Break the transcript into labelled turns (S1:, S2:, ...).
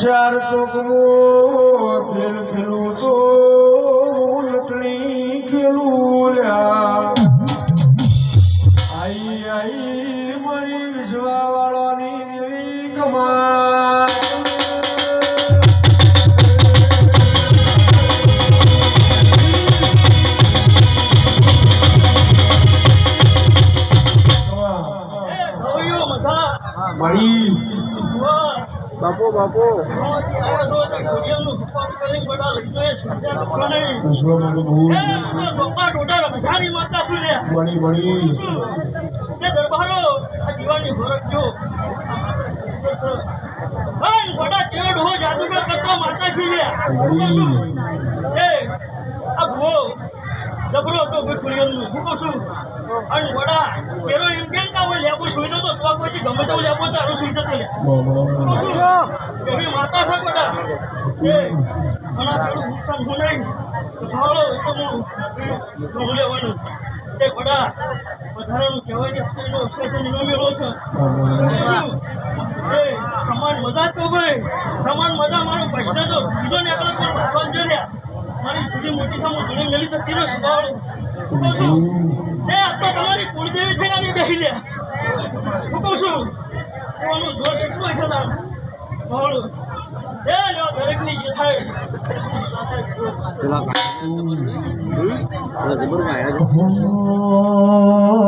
S1: ચાર ચોકમો ખેલ ખેલું તો લટણી ખેલું આઈ આઈ મારી વિશ્વા વાળાની દેવી કમા મળી. બાપો બાપો. વિશ્વમાં બહુ મળી મળી.
S2: જબરો હતો ગુટકુલિયનનું હું કહું છું, અને વડા, પેલો એમ કેમ ના હોય લેબુ સુઈ જતો ગમે તેવું લેબુ તારું સુઈ જતો એવી માતા છે બધા. એ નુકસાન હું નહીં સારો તો હું હું લેવાનું. એ બધા વધારાનું કહેવાય કે આપણે એનો છે. છે એ સમાન મજા તો ભાઈ સમાન મજા મારો પ્રશ્ન તો બીજો ને પણ ભાષણ જો મારી જુદી મોટી સામે જુદી મેલી તો તીરો સ્વભાવ. છું તમારી કુળદેવી છે ને બેસી લે હું કહું છું કોનું જોર કેટલું હશે તારું? ભાવડું એ લ્યો દરેકની જે થાય.
S1: Oh